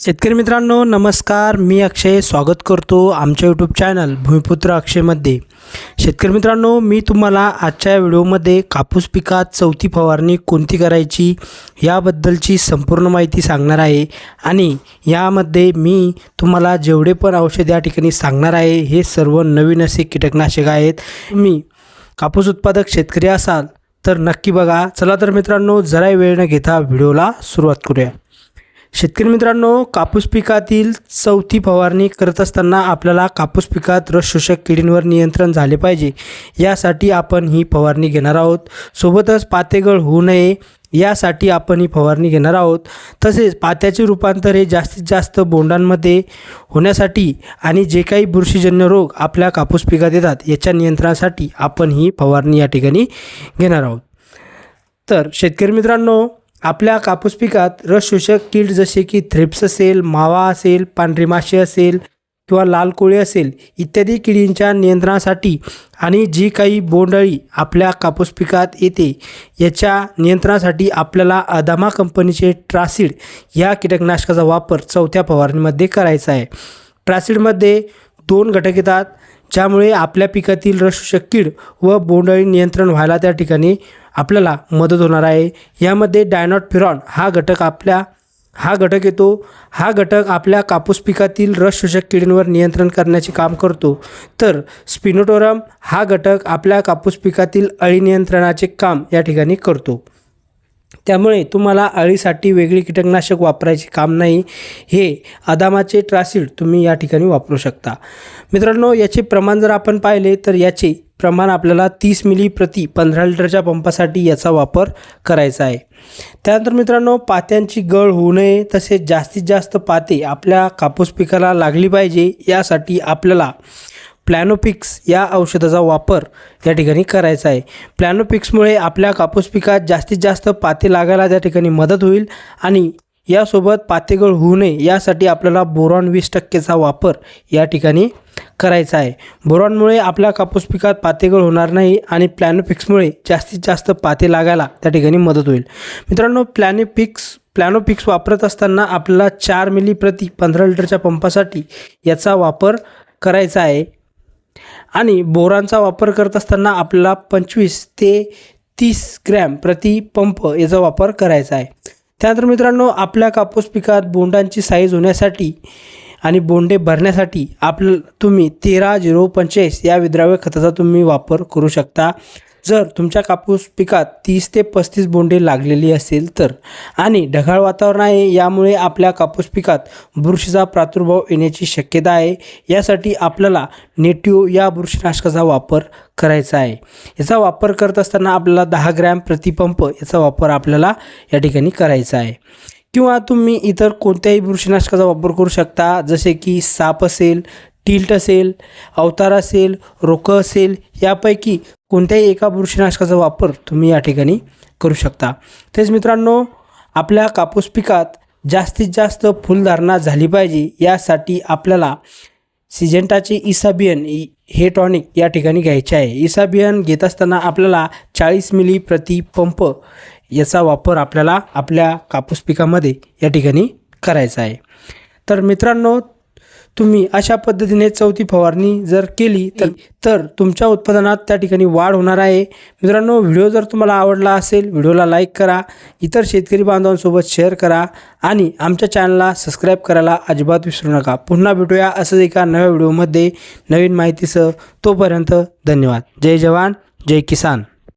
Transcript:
शेतकरी मित्रांनो नमस्कार. मी अक्षय. स्वागत करतो आमच्या यूट्यूब चॅनल भूमिपुत्र अक्षयमध्ये शेतकरी मित्रांनो मी तुम्हाला आजच्या व्हिडिओमध्ये कापूस पिकात चौथी फवारणी कोणती करायची याबद्दलची संपूर्ण माहिती सांगणार आहे आणि यामध्ये मी तुम्हाला जेवढे पण औषध या ठिकाणी सांगणार आहे हे सर्व नवीन असे कीटकनाशक आहेत. तुम्ही कापूस उत्पादक शेतकरी असाल तर नक्की बघा. चला तर मित्रांनो जरा वेळ न घेता व्हिडिओला सुरुवात करूया. शेतकरी मित्रांनो कापूस पिकातील चौथी फवारणी करत असताना आपल्याला कापूस पिकात रस शोषक किडींवर नियंत्रण झाले पाहिजे. यासाठी आपण ही फवारणी घेणार आहोत. सोबतच पातेगळ होऊ नये यासाठी आपण ही फवारणी घेणार आहोत. तसेच पात्याचे रूपांतर हे जास्तीत जास्त बोंडांमध्ये होण्यासाठी आणि जे काही बुरशीजन्य रोग आपल्या कापूस पिकात येतात याच्या नियंत्रणासाठी आपण ही फवारणी या ठिकाणी घेणार आहोत. तर शेतकरी मित्रांनो आपल्या कापूस पिकात रस शोषक कीड जसे की थ्रिप्स असेल मावा असेल पांढरी माशी असेल किंवा लाल कोळी असेल इत्यादी किडींच्या नियंत्रणासाठी आणि जी काही बोंडअळी आपल्या कापूस पिकात येते याच्या नियंत्रणासाठी आपल्याला अदामा कंपनीचे ट्रासिड या कीटकनाशकाचा वापर चौथ्या फवारणीमध्ये करायचा आहे. ट्रासिडमध्ये दोन घटक येतात. ज्यामुळे आपल्या पिकातील रसशोषक कीड व बोंडअळी नियंत्रण व्हायला त्या ठिकाणी आपल्याला मदत होणार आहे. यामध्ये डायनॉट फिरॉन हा घटक आपल्या हा घटक येतो. हा घटक आपल्या कापूस पिकातील रस शोषक किडींवर नियंत्रण करण्याचे काम करतो. तर स्पिनोटोरम हा घटक आपल्या कापूस पिकातील अळी नियंत्रणाचे काम या ठिकाणी करतो. त्यामुळे तुम्हाला अळीसाठी वेगळी कीटकनाशक वापरायचे काम नाही. हे अदामाचे ट्रासिड तुम्ही या ठिकाणी वापरू शकता. मित्रांनो याचे प्रमाण जर आपण पाहिले तर याचे प्रमाण आपल्याला तीस मिली प्रति पंधरा लिटरच्या पंपासाठी याचा वापर करायचा आहे. त्यानंतर मित्रांनो पात्यांची गळ होऊ नये तसेच जास्तीत जास्त पाते आपल्या कापूस पिकाला लागली पाहिजे यासाठी आपल्याला प्लॅनोपिक्स या औषधाचा वापर या ठिकाणी करायचा आहे. प्लॅनोपिक्समुळे आपल्या कापूस पिकात जास्तीत जास्त पाते लागायला त्या ठिकाणी मदत होईल आणि यासोबत पातेगळ होऊ नये यासाठी आपल्याला बोरॉन वीस टक्केचा वापर या ठिकाणी करायचा आहे. बोरॉनमुळे आपल्या कापूस पिकात पातेगळ होणार नाही आणि प्लॅनोपिक्समुळे जास्तीत जास्त पाते लागायला त्या ठिकाणी मदत होईल. मित्रांनो प्लॅनोपिक्स प्लॅनोपिक्स वापरत असताना आपल्याला चार मिली प्रति पंधरा लिटरच्या पंपासाठी याचा वापर करायचा आहे. आणि बोरांचा वापर करत असताना आपल्याला पंचवीस ते तीस ग्रॅम प्रति पंप याचा वापर करायचा आहे. त्यानंतर मित्रांनो आपल्या कापूस पिकात बोंडांची साईज होण्यासाठी आणि बोंडे भरण्यासाठी आपलं तुम्ही तेरा झिरो पंचेचाळीस या विद्राव्य खताचा तुम्ही वापर करू शकता. जर तुमच्या कापूस पिकात तीस ते पस्तीस बोंडे लागलेली असेल तर आणि ढगाळ वातावरण आहे यामुळे आपल्या कापूस पिकात बुरशीचा प्रादुर्भाव येण्याची शक्यता आहे. यासाठी आपल्याला नेटिओ या बुरशीनाशकाचा वापर करायचा आहे. याचा वापर करत असताना आपल्याला दहा ग्रॅम प्रतिपंप याचा वापर आपल्याला या ठिकाणी करायचा आहे. किंवा तुम्ही इतर कोणत्याही बुरशीनाशकाचा वापर करू शकता जसे की साप असेल टिल्ट असेल अवतार असेल रोकं असेल यापैकी कोणत्याही एका बुरशीनाशकाचा वापर तुम्ही या ठिकाणी करू शकता. तेच मित्रांनो आपल्या कापूस पिकात जास्तीत जास्त फुलधारणा झाली पाहिजे यासाठी आपल्याला सिजेंटाचे इसाबियन हे टॉनिक या ठिकाणी घ्यायचे आहे. इसाबियन घेत असताना आपल्याला चाळीस मिली प्रति पंप याचा वापर आपल्याला आपल्या कापूस पिकामध्ये या ठिकाणी करायचा आहे. तर मित्रांनो तुम्ही अशा पद्धतीने चौथी फवारणी जर केली तर तर तुमच्या उत्पादनात त्या ठिकाणी वाढ होणार आहे. मित्रांनो व्हिडिओ जर तुम्हाला आवडला असेल व्हिडिओला लाईक करा इतर शेतकरी बांधवांसोबत शेअर करा आणि आमच्या चॅनलला सबस्क्राईब करायला अजिबात विसरू नका. पुन्हा भेटूया असंच एका नव्या व्हिडिओमध्ये. नवीन माहितीसह तोपर्यंत धन्यवाद. जय जवान जय किसान.